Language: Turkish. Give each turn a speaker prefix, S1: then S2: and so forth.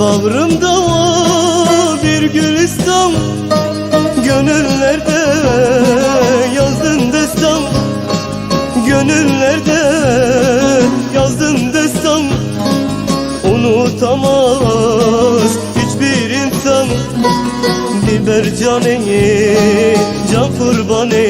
S1: Bağrımda o bir gülistan Gönüllerde yazdım destan. Gönüllerde yazdım destan Unutamaz hiçbir insan. Biber caneni can kurbanı